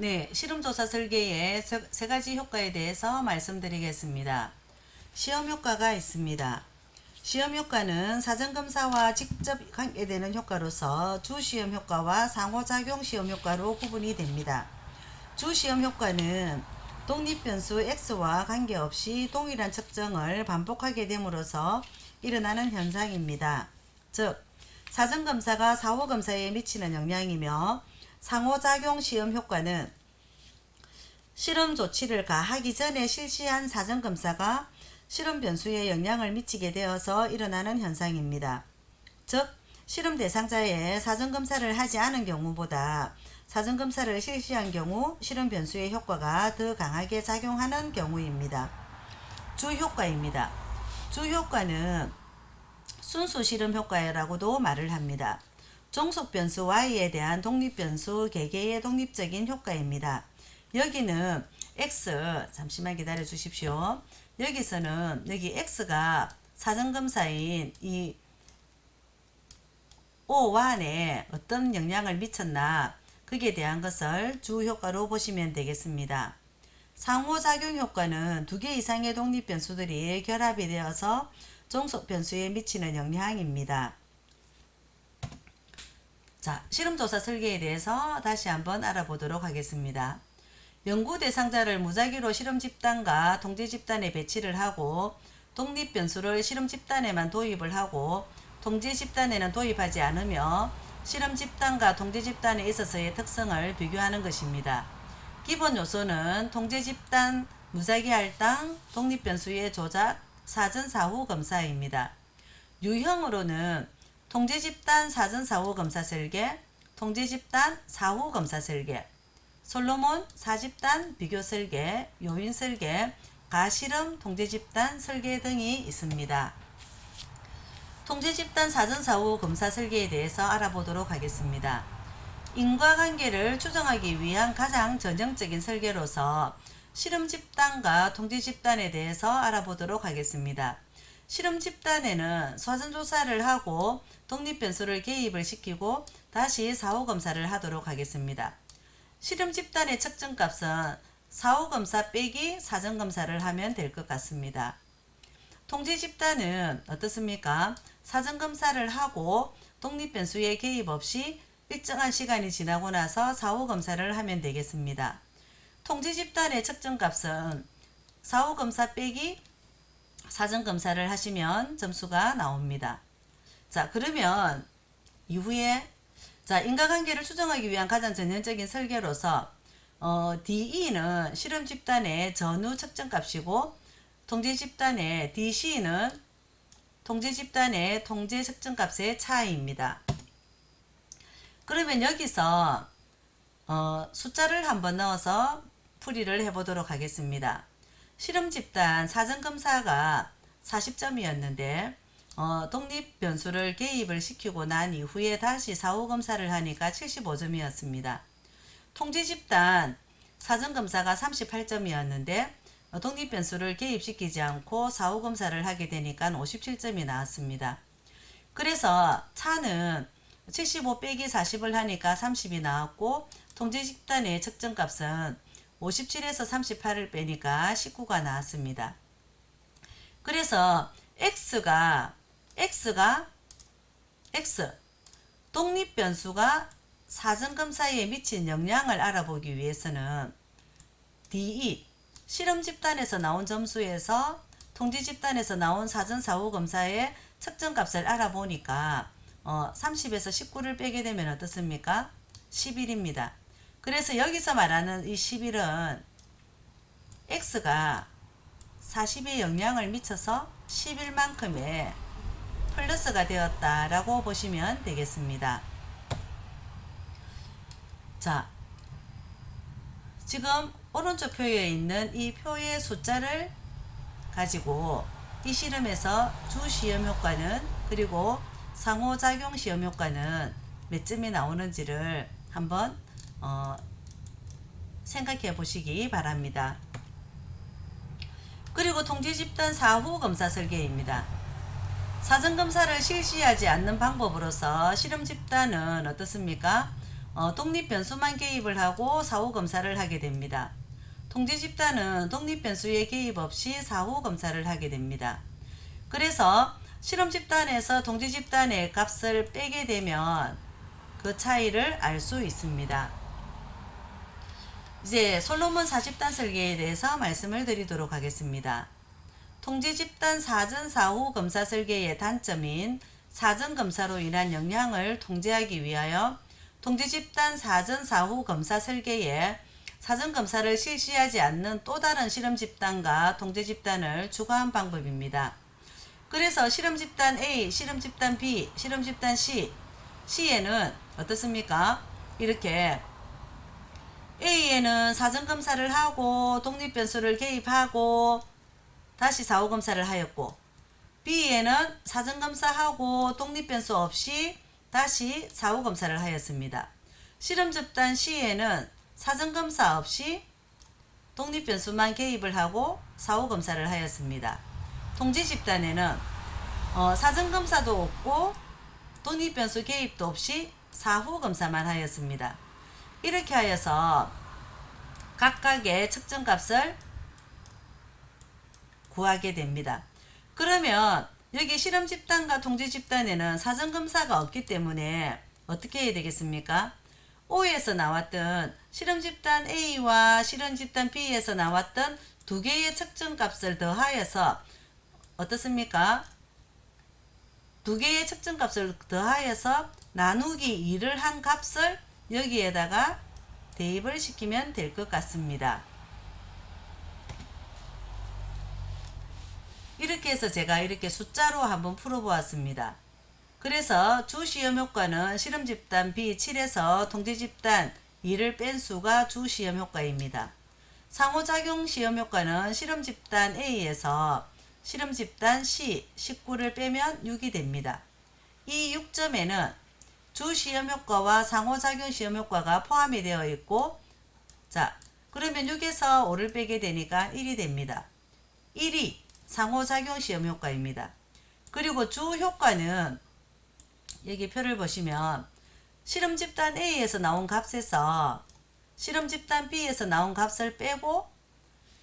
네, 실험조사 설계의 세- 세 가지 효과에 대해서 말씀드리겠습니다. 시험 효과가 있습니다. 시험 효과는 사전검사와 직접 관계되는 효과로서 주시험 효과와 상호작용 시험 효과로 구분이 됩니다. 주시험 효과는 독립변수 x와 관계없이 동일한 측정을 반복하게 됨으로써 일어나는 현상입니다. 즉, 사전검사가 사후검사에 미치는 영향이며 상호작용 시험 효과는 실험 조치를 가하기 전에 실시한 사전 검사가 실험 변수에 영향을 미치게 되어서 일어나는 현상입니다. 즉, 실험 대상자의 사전 검사를 하지 않은 경우보다 사전 검사를 실시한 경우 실험 변수의 효과가 더 강하게 작용하는 경우입니다. 주 효과입니다. 주 효과는 순수 실험 효과라고도 말을 합니다. 종속 변수 y에 대한 독립 변수 개개의 독립적인 효과입니다. 여기는 x 잠시만 기다려 주십시오. 여기서는 여기 x가 사전 검사인 이 O1에 어떤 영향을 미쳤나 그에 대한 것을 주 효과로 보시면 되겠습니다. 상호작용 효과는 두 개 이상의 독립 변수들이 결합이 되어서 종속 변수에 미치는 영향입니다. 자, 실험조사 설계에 대해서 다시 한번 알아보도록 하겠습니다. 연구 대상자를 무작위로 실험 집단과 통제 집단에 배치를 하고 독립 변수를 실험 집단에만 도입을 하고 통제 집단에는 도입하지 않으며 실험 집단과 통제 집단에 있어서의 특성을 비교하는 것입니다. 기본 요소는 통제 집단 무작위 할당, 독립 변수의 조작, 사전 사후 검사입니다. 유형으로는 통제 집단 사전 사후 검사 설계, 통제 집단 사후 검사 설계, 솔로몬 사집단 비교 설계, 요인 설계, 가실험 통제 집단 설계 등이 있습니다. 통제 집단 사전 사후 검사 설계에 대해서 알아보도록 하겠습니다. 인과관계를 추정하기 위한 가장 전형적인 설계로서 실험 집단과 통제 집단에 대해서 알아보도록 하겠습니다. 실험 집단에는 사전 조사를 하고 독립 변수를 개입을 시키고 다시 사후 검사를 하도록 하겠습니다. 실험 집단의 측정 값은 사후 검사 빼기 사전 검사를 하면 될 것 같습니다. 통제 집단은 어떻습니까? 사전 검사를 하고 독립 변수에 개입 없이 일정한 시간이 지나고 나서 사후 검사를 하면 되겠습니다. 통제 집단의 측정 값은 사후 검사 빼기 사전 검사를 하시면 점수가 나옵니다. 자, 그러면 이후에 자, 인과관계를 추정하기 위한 가장 전형적인 설계로서 어, DE는 실험 집단의 전후 측정 값이고 통제 집단의 DC는 통제 집단의 통제 측정 값의 차이입니다. 그러면 여기서 어, 숫자를 한번 넣어서 풀이를 해보도록 하겠습니다. 실험 집단 사전 검사가 40점이었는데 어, 독립 변수를 개입을 시키고 난 이후에 다시 사후 검사를 하니까 75점이었습니다. 통제 집단 사전 검사가 38점이었는데 어, 독립 변수를 개입시키지 않고 사후 검사를 하게 되니까 57점이 나왔습니다. 그래서 차는 75 빼기 40을 하니까 30이 나왔고 통제 집단의 측정 값은 57에서 38을 빼니까 19가 나왔습니다. 그래서 x가 x가 x 독립 변수가 사전 검사에 미친 영향을 알아보기 위해서는 DE 실험 집단에서 나온 점수에서 통지 집단에서 나온 사전 사후 검사의 측정 값을 알아보니까 어, 30에서 19를 빼게 되면 어떻습니까? 11입니다. 그래서 여기서 말하는 이 11은 x가 40에 영향을 미쳐서 11만큼의 플러스가 되었다라고 보시면 되겠습니다. 자, 지금 오른쪽 표에 있는 이 표의 숫자를 가지고 이 실험에서 주 시험 효과는 그리고 상호작용 시험 효과는 몇 점이 나오는지를 한번 어, 생각해 보시기 바랍니다. 그리고 통제 집단 사후 검사 설계입니다. 사전 검사를 실시하지 않는 방법으로서 실험 집단은 어떻습니까? 어, 독립 변수만 개입을 하고 사후 검사를 하게 됩니다. 통제 집단은 독립 변수에 개입 없이 사후 검사를 하게 됩니다. 그래서 실험 집단에서 통제 집단의 값을 빼게 되면 그 차이를 알 수 있습니다. 이제 솔로몬 사집단 설계에 대해서 말씀을 드리도록 하겠습니다. 통제 집단 사전 사후 검사 설계의 단점인 사전 검사로 인한 영향을 통제하기 위하여 통제 집단 사전 사후 검사 설계에 사전 검사를 실시하지 않는 또 다른 실험 집단과 통제 집단을 추가한 방법입니다. 그래서 실험 집단 A, 실험 집단 B, 실험 집단 C, C에는 어떻습니까? 이렇게 A에는 사전 검사를 하고 독립 변수를 개입하고 다시 사후 검사를 하였고 B에는 사전 검사하고 독립 변수 없이 다시 사후 검사를 하였습니다. 실험 집단 C에는 사전 검사 없이 독립 변수만 개입을 하고 사후 검사를 하였습니다. 통지 집단에는 어, 사전 검사도 없고 독립 변수 개입도 없이 사후 검사만 하였습니다. 이렇게 하여서 각각의 측정 값을 구하게 됩니다. 그러면 여기 실험 집단과 통제 집단에는 사전 검사가 없기 때문에 어떻게 해야 되겠습니까? O에서 나왔던 실험 집단 A와 실험 집단 B에서 나왔던 두 개의 측정 값을 더하여서 어떻습니까? 두 개의 측정 값을 더하여서 나누기 2를 한 값을 여기에다가 대입을 시키면 될 것 같습니다. 이렇게 해서 제가 이렇게 숫자로 한번 풀어보았습니다. 그래서 주 시험 효과는 실험 집단 B7에서 통제 집단 2를 뺀 수가 주 시험 효과입니다. 상호작용 시험 효과는 실험 집단 A에서 실험 집단 C 19를 빼면 6이 됩니다. 이 6점에는 주 시험 효과와 상호작용 시험 효과가 포함이 되어 있고 자 그러면 6에서 5를 빼게 되니까 1이 됩니다. 1이 상호작용 시험 효과입니다. 그리고 주 효과는 여기 표를 보시면 실험 집단 A에서 나온 값에서 실험 집단 B에서 나온 값을 빼고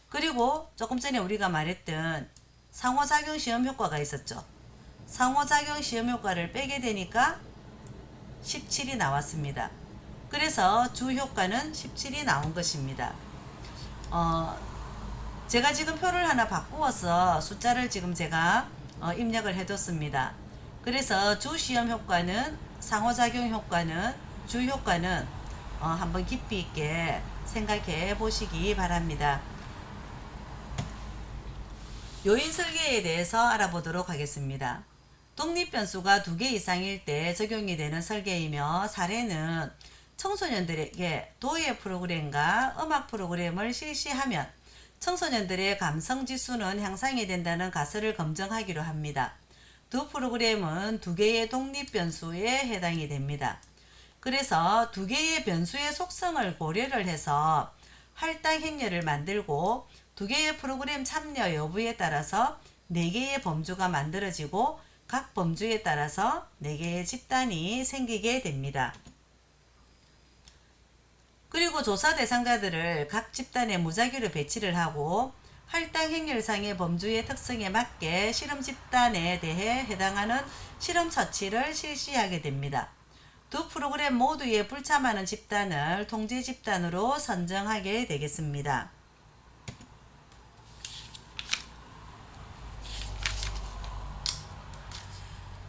그리고 조금 전에 우리가 말했던 상호작용 시험 효과가 있었죠. 상호작용 시험 효과를 빼게 되니까 17이 나왔습니다. 그래서 주 효과는 17이 나온 것입니다. 어, 제가 지금 표를 하나 바꾸어서 숫자를 지금 제가 어, 입력을 해뒀습니다. 그래서 주 시험 효과는 상호작용 효과는 주 효과는 어, 한번 깊이 있게 생각해 보시기 바랍니다. 요인 설계에 대해서 알아보도록 하겠습니다. 독립 변수가 두 개 이상일 때 적용이 되는 설계이며 사례는 청소년들에게 도예 프로그램과 음악 프로그램을 실시하면 청소년들의 감성 지수는 향상이 된다는 가설을 검증하기로 합니다. 두 프로그램은 두 개의 독립 변수에 해당이 됩니다. 그래서 두 개의 변수의 속성을 고려를 해서 할당 행렬을 만들고 두 개의 프로그램 참여 여부에 따라서 네 개의 범주가 만들어지고 각 범주에 따라서 네 개의 집단이 생기게 됩니다. 그리고 조사 대상자들을 각 집단에 무작위로 배치를 하고 할당 행렬상의 범주의 특성에 맞게 실험 집단에 대해 해당하는 실험 처치를 실시하게 됩니다. 두 프로그램 모두에 불참하는 집단을 통제 집단으로 선정하게 되겠습니다.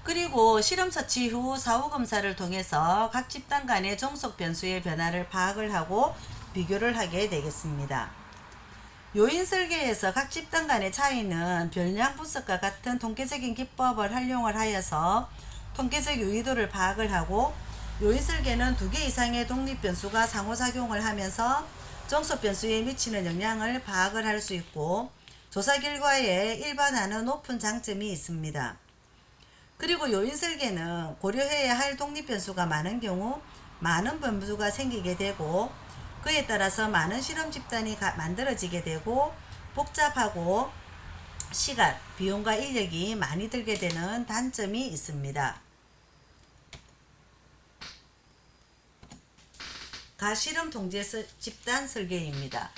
그리고 실험 처치 후 사후 검사를 통해서 각 집단 간의 종속 변수의 변화를 파악을 하고 비교를 하게 되겠습니다. 요인 설계에서 각 집단 간의 차이는 별량 분석과 같은 통계적인 기법을 활용을 하여서 통계적 유의도를 파악을 하고 요인 설계는 두 개 이상의 독립 변수가 상호작용을 하면서 종속 변수에 미치는 영향을 파악을 할 수 있고 조사 결과에 일반화는 높은 장점이 있습니다. 그리고 요인 설계는 고려해야 할 독립 변수가 많은 경우 많은 변수가 생기게 되고 그에 따라서 많은 실험 집단이 가- 만들어지게 되고 복잡하고 시간, 비용과 인력이 많이 들게 되는 단점이 있습니다. 가실험 통제 서- 집단 설계입니다.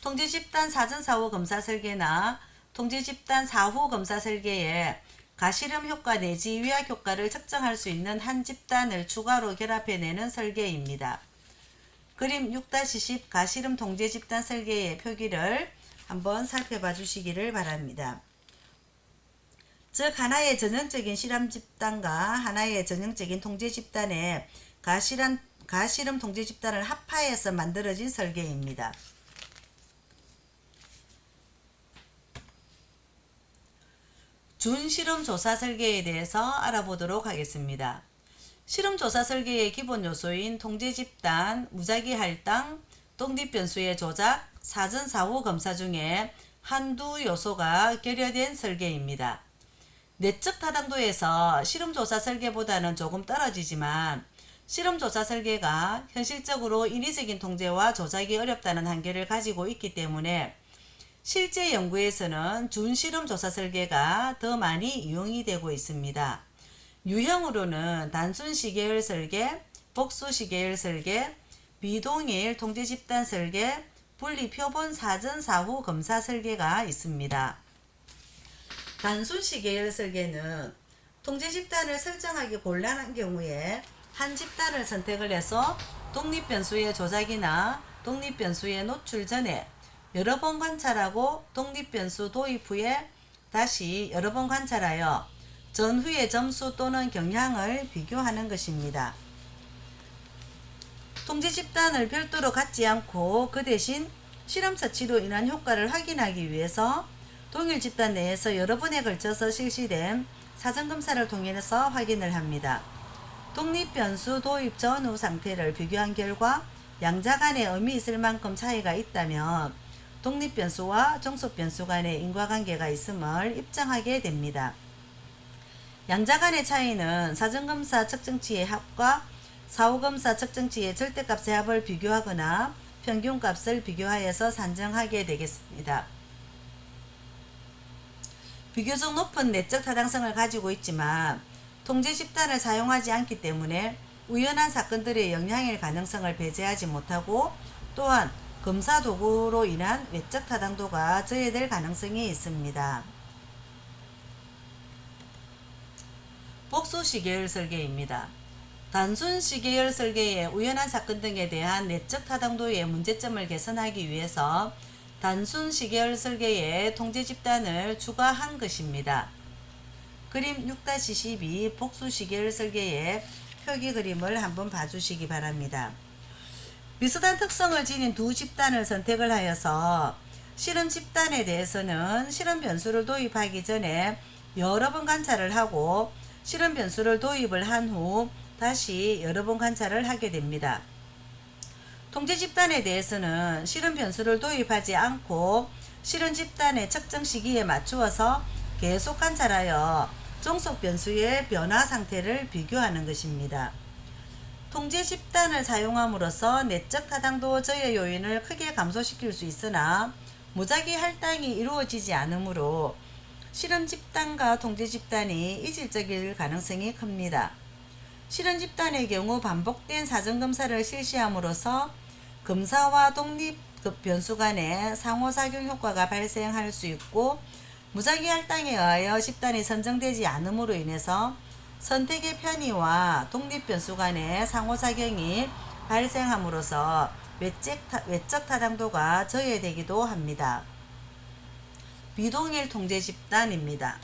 통제 집단 사전 사후 검사 설계나 통제 집단 사후 검사 설계에 가실험 효과 내지 위약 효과를 측정할 수 있는 한 집단을 추가로 결합해내는 설계입니다. 그림 6-10 가실험 통제 집단 설계의 표기를 한번 살펴봐 주시기를 바랍니다. 즉 하나의 전형적인 실험 집단과 하나의 전형적인 통제 집단의 가실험, 가실험 통제 집단을 합하여서 만들어진 설계입니다. 준실험 조사 설계에 대해서 알아보도록 하겠습니다. 실험 조사 설계의 기본 요소인 통제 집단, 무작위 할당, 독립 변수의 조작, 사전 사후 검사 중에 한두 요소가 결여된 설계입니다. 내적 타당도에서 실험 조사 설계보다는 조금 떨어지지만 실험 조사 설계가 현실적으로 인위적인 통제와 조작이 어렵다는 한계를 가지고 있기 때문에 실제 연구에서는 준실험 조사 설계가 더 많이 이용이 되고 있습니다. 유형으로는 단순 시계열 설계, 복수 시계열 설계, 비동일 통제 집단 설계, 분리 표본 사전 사후 검사 설계가 있습니다. 단순 시계열 설계는 통제 집단을 설정하기 곤란한 경우에 한 집단을 선택을 해서 독립 변수의 조작이나 독립 변수의 노출 전에 여러 번 관찰하고 독립 변수 도입 후에 다시 여러 번 관찰하여 전후의 점수 또는 경향을 비교하는 것입니다. 통제 집단을 별도로 갖지 않고 그 대신 실험 처치로 인한 효과를 확인하기 위해서 동일 집단 내에서 여러 번에 걸쳐서 실시된 사전검사를 통해서 확인을 합니다. 독립 변수 도입 전후 상태를 비교한 결과 양자 간에 의미 있을 만큼 차이가 있다면 독립 변수와 종속 변수 간의 인과관계가 있음을 입증하게 됩니다. 양자 간의 차이는 사전검사 측정치의 합과 사후검사 측정치의 절대값의 합을 비교하거나 평균값을 비교하여서 산정하게 되겠습니다. 비교적 높은 내적 타당성을 가지고 있지만 통제 집단을 사용하지 않기 때문에 우연한 사건들의 영향일 가능성을 배제하지 못하고 또한 검사 도구로 인한 외적 타당도가 저해될 가능성이 있습니다. 복수 시계열 설계입니다. 단순 시계열 설계의 우연한 사건 등에 대한 내적 타당도의 문제점을 개선하기 위해서 단순 시계열 설계의 통제 집단을 추가한 것입니다. 그림 6-12 복수 시계열 설계의 표기 그림을 한번 봐주시기 바랍니다. 비슷한 특성을 지닌 두 집단을 선택을 하여서 실험 집단에 대해서는 실험 변수를 도입하기 전에 여러 번 관찰을 하고 실험 변수를 도입을 한 후 다시 여러 번 관찰을 하게 됩니다. 통제 집단에 대해서는 실험 변수를 도입하지 않고 실험 집단의 측정 시기에 맞추어서 계속 관찰하여 종속 변수의 변화 상태를 비교하는 것입니다. 통제 집단을 사용함으로써 내적 타당도 저해 요인을 크게 감소시킬 수 있으나 무작위 할당이 이루어지지 않으므로 실험 집단과 통제 집단이 이질적일 가능성이 큽니다. 실험 집단의 경우 반복된 사전 검사를 실시함으로써 검사와 독립 변수 간의 상호작용 효과가 발생할 수 있고 무작위 할당에 의하여 집단이 선정되지 않음으로 인해서 선택의 편의와 독립 변수 간의 상호작용이 발생함으로써 외적, 타, 외적 타당도가 저해되기도 합니다. 비동일 통제 집단입니다.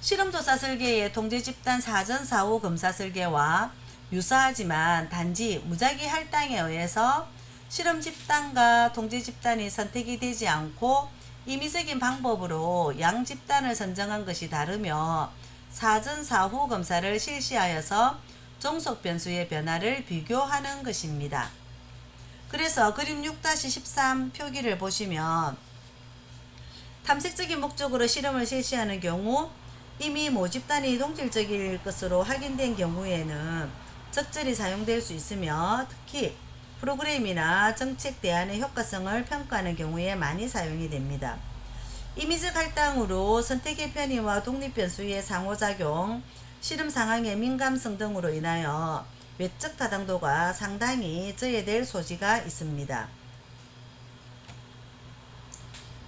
실험조사 설계의 통제 집단 사전 사후 검사 설계와 유사하지만 단지 무작위 할당에 의해서 실험 집단과 통제 집단이 선택이 되지 않고 임의적인 방법으로 양 집단을 선정한 것이 다르며 사전 사후 검사를 실시하여서 종속 변수의 변화를 비교하는 것입니다. 그래서 그림 6-13 표기를 보시면 탐색적인 목적으로 실험을 실시하는 경우 이미 모집단이 동질적일 것으로 확인된 경우에는 적절히 사용될 수 있으며 특히 프로그램이나 정책 대안의 효과성을 평가하는 경우에 많이 사용이 됩니다. 임의적 할당으로 선택의 편의와 독립 변수의 상호작용, 실험 상황의 민감성 등으로 인하여 외적 타당도가 상당히 저해될 소지가 있습니다.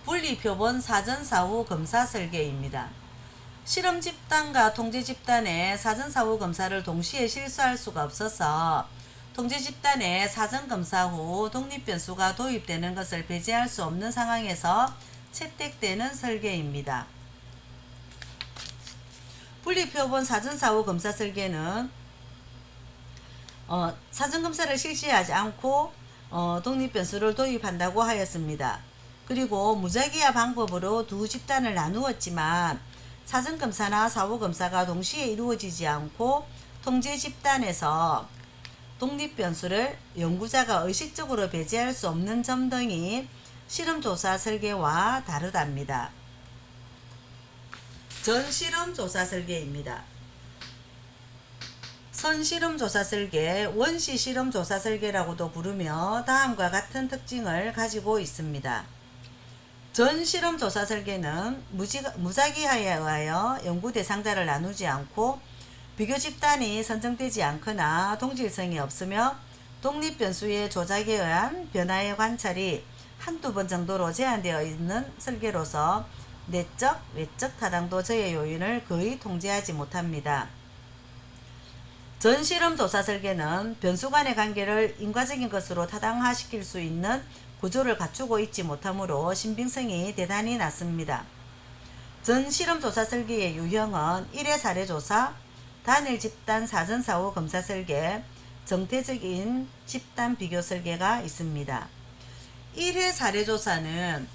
분리표본 사전 사후 검사 설계입니다. 실험 집단과 통제 집단의 사전 사후 검사를 동시에 실수할 수가 없어서 통제 집단의 사전 검사 후 독립 변수가 도입되는 것을 배제할 수 없는 상황에서 채택되는 설계입니다. 분리표본 사전 사후 검사 설계는 어, 사전 검사를 실시하지 않고 어, 독립 변수를 도입한다고 하였습니다. 그리고 무작위화 방법으로 두 집단을 나누었지만 사전 검사나 사후 검사가 동시에 이루어지지 않고 통제 집단에서 독립 변수를 연구자가 의식적으로 배제할 수 없는 점 등이 실험 조사 설계와 다르답니다. 전 실험 조사 설계입니다. 선실험 조사 설계, 원시 실험 조사 설계라고도 부르며 다음과 같은 특징을 가지고 있습니다. 전 실험 조사 설계는 무작위하에 의하여 연구 대상자를 나누지 않고 비교 집단이 선정되지 않거나 동질성이 없으며 독립 변수의 조작에 의한 변화의 관찰이 한두 번 정도로 제한되어 있는 설계로서 내적, 외적 타당도 저해 요인을 거의 통제하지 못합니다. 전실험 조사 설계는 변수 간의 관계를 인과적인 것으로 타당화시킬 수 있는 구조를 갖추고 있지 못하므로 신빙성이 대단히 낮습니다. 전실험 조사 설계의 유형은 1회 사례 조사, 단일 집단 사전 사후 검사 설계, 정태적인 집단 비교 설계가 있습니다. 1회 사례 조사는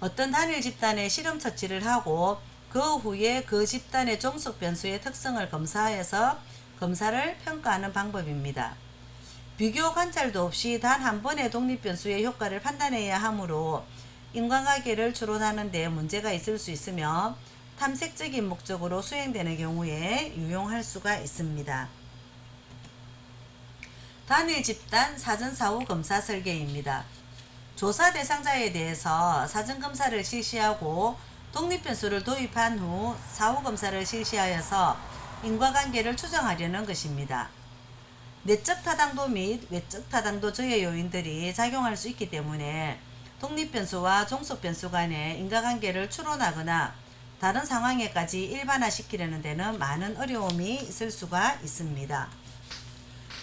어떤 단일 집단의 실험 처치를 하고 그 후에 그 집단의 종속 변수의 특성을 검사해서 검사를 평가하는 방법입니다. 비교 관찰도 없이 단 한 번의 독립 변수의 효과를 판단해야 하므로 인과관계를 추론하는 데 문제가 있을 수 있으며 탐색적인 목적으로 수행되는 경우에 유용할 수가 있습니다. 단일 집단 사전 사후 검사 설계입니다. 조사 대상자에 대해서 사전 검사를 실시하고 독립 변수를 도입한 후 사후 검사를 실시하여서 인과관계를 추정하려는 것입니다. 내적 타당도 및 외적 타당도 저해 요인들이 작용할 수 있기 때문에 독립 변수와 종속 변수 간의 인과관계를 추론하거나 다른 상황에까지 일반화시키려는 데는 많은 어려움이 있을 수가 있습니다.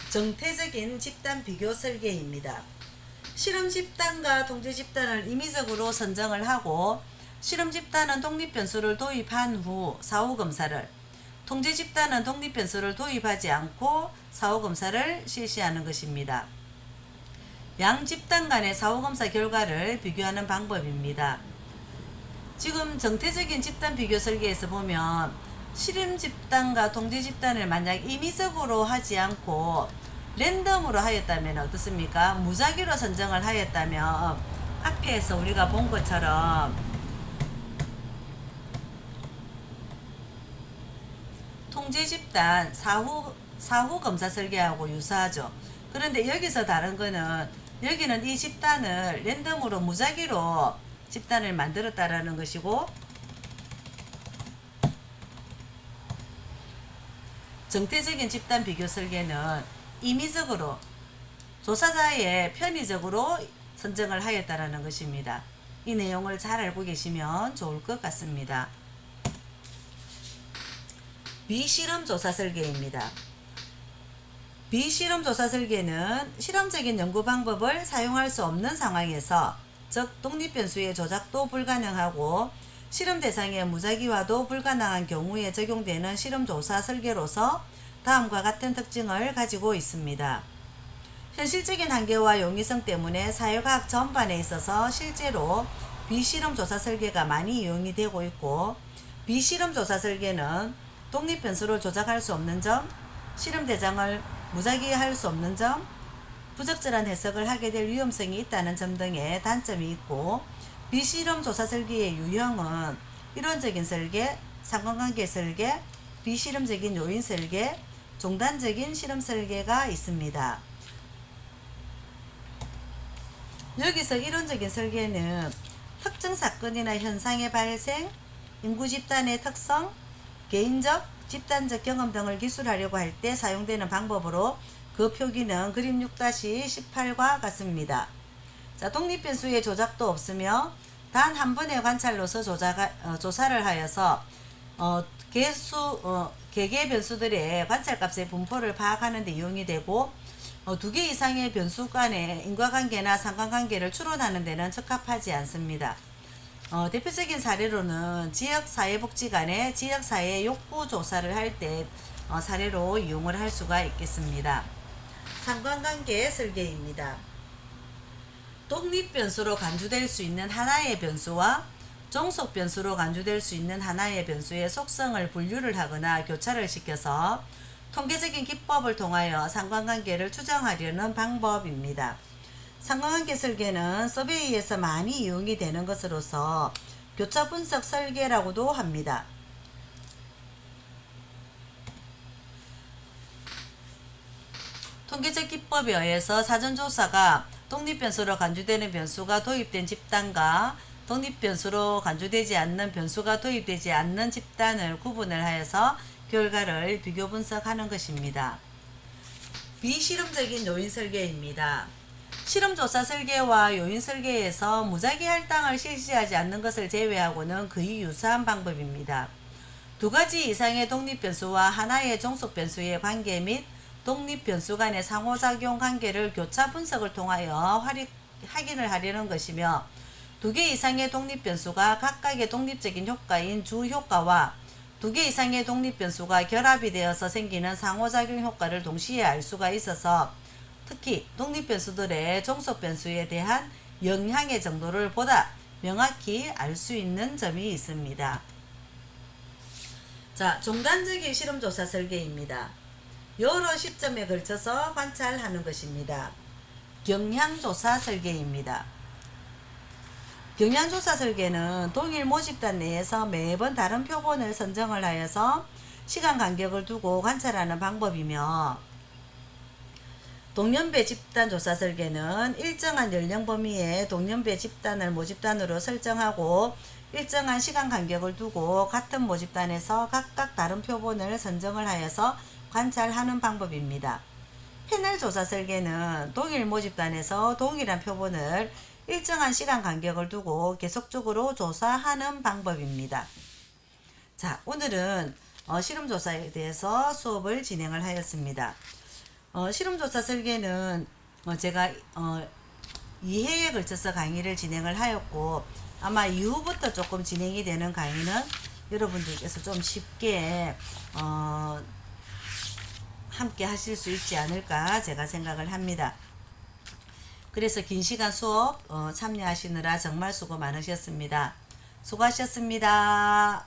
정태적인 집단 비교 설계입니다. 실험 집단과 통제 집단을 임의적으로 선정을 하고 실험 집단은 독립 변수를 도입한 후 사후 검사를 통제 집단은 독립 변수를 도입하지 않고 사후 검사를 실시하는 것입니다. 양 집단 간의 사후 검사 결과를 비교하는 방법입니다. 지금 정태적인 집단 비교 설계에서 보면 실험 집단과 통제 집단을 만약 임의적으로 하지 않고 랜덤으로 하였다면 어떻습니까? 무작위로 선정을 하였다면 앞에서 우리가 본 것처럼 통제 집단 사후 사후 검사 설계하고 유사하죠. 그런데 여기서 다른 거는 여기는 이 집단을 랜덤으로 무작위로 집단을 만들었다라는 것이고 정태적인 집단 비교 설계는 임의적으로 조사자의 편의적으로 선정을 하였다라는 것입니다. 이 내용을 잘 알고 계시면 좋을 것 같습니다. 비실험 조사 설계입니다. 비실험 조사 설계는 실험적인 연구 방법을 사용할 수 없는 상황에서 즉 독립 변수의 조작도 불가능하고 실험 대상의 무작위화도 불가능한 경우에 적용되는 실험 조사 설계로서 다음과 같은 특징을 가지고 있습니다. 현실적인 한계와 용이성 때문에 사회과학 전반에 있어서 실제로 비실험 조사 설계가 많이 이용이 되고 있고 비실험 조사 설계는 독립 변수를 조작할 수 없는 점, 실험 대상을 무작위할 수 없는 점, 부적절한 해석을 하게 될 위험성이 있다는 점 등의 단점이 있고 비실험 조사 설계의 유형은 이론적인 설계, 상관관계 설계, 비실험적인 요인 설계, 종단적인 실험 설계가 있습니다. 여기서 이론적인 설계는 특정 사건이나 현상의 발생, 인구 집단의 특성, 개인적, 집단적 경험 등을 기술하려고 할 때 사용되는 방법으로 그 표기는 그림 6-18과 같습니다. 자, 독립변수의 조작도 없으며 단 한 번의 관찰로서 조작하, 어, 조사를 하여서 어, 개수 어, 개개 변수들의 관찰값의 분포를 파악하는 데 이용이 되고 어, 두개 이상의 변수 간의 인과관계나 상관관계를 추론하는 데는 적합하지 않습니다. 어, 대표적인 사례로는 지역사회복지 간의 지역사회 욕구 조사를 할때 어, 사례로 이용을 할 수가 있겠습니다. 상관관계 설계입니다. 독립 변수로 간주될 수 있는 하나의 변수와 종속 변수로 간주될 수 있는 하나의 변수의 속성을 분류를 하거나 교차를 시켜서 통계적인 기법을 통하여 상관관계를 추정하려는 방법입니다. 상관관계 설계는 서베이에서 많이 이용이 되는 것으로서 교차 분석 설계라고도 합니다. 통계적 기법에 의해서 사전조사가 독립변수로 간주되는 변수가 도입된 집단과 독립변수로 간주되지 않는 변수가 도입되지 않는 집단을 구분을 하여서 결과를 비교 분석하는 것입니다. 비실험적인 요인 설계입니다. 실험조사 설계와 요인 설계에서 무작위 할당을 실시하지 않는 것을 제외하고는 거의 유사한 방법입니다. 두 가지 이상의 독립변수와 하나의 종속변수의 관계 및 독립변수 간의 상호작용 관계를 교차 분석을 통하여 확인을 하려는 것이며 두 개 이상의 독립 변수가 각각의 독립적인 효과인 주효과와 두 개 이상의 독립 변수가 결합이 되어서 생기는 상호작용 효과를 동시에 알 수가 있어서 특히 독립 변수들의 종속 변수에 대한 영향의 정도를 보다 명확히 알 수 있는 점이 있습니다. 자, 종단적인 실험조사 설계입니다. 여러 시점에 걸쳐서 관찰하는 것입니다. 경향조사 설계입니다. 경향조사 설계는 동일 모집단 내에서 매번 다른 표본을 선정을 하여서 시간 간격을 두고 관찰하는 방법이며 동년배 집단 조사 설계는 일정한 연령 범위의 동년배 집단을 모집단으로 설정하고 일정한 시간 간격을 두고 같은 모집단에서 각각 다른 표본을 선정을 하여서 관찰하는 방법입니다. 패널 조사 설계는 동일 모집단에서 동일한 표본을 일정한 시간 간격을 두고 계속적으로 조사하는 방법입니다. 자, 오늘은 어, 실험조사에 대해서 수업을 진행을 하였습니다. 어, 실험조사 설계는 어, 제가 어, 2회에 걸쳐서 강의를 진행을 하였고 아마 이후부터 조금 진행이 되는 강의는 여러분들께서 좀 쉽게 어, 함께 하실 수 있지 않을까 제가 생각을 합니다. 그래서 긴 시간 수업 어, 참여하시느라 정말 수고 많으셨습니다. 수고하셨습니다.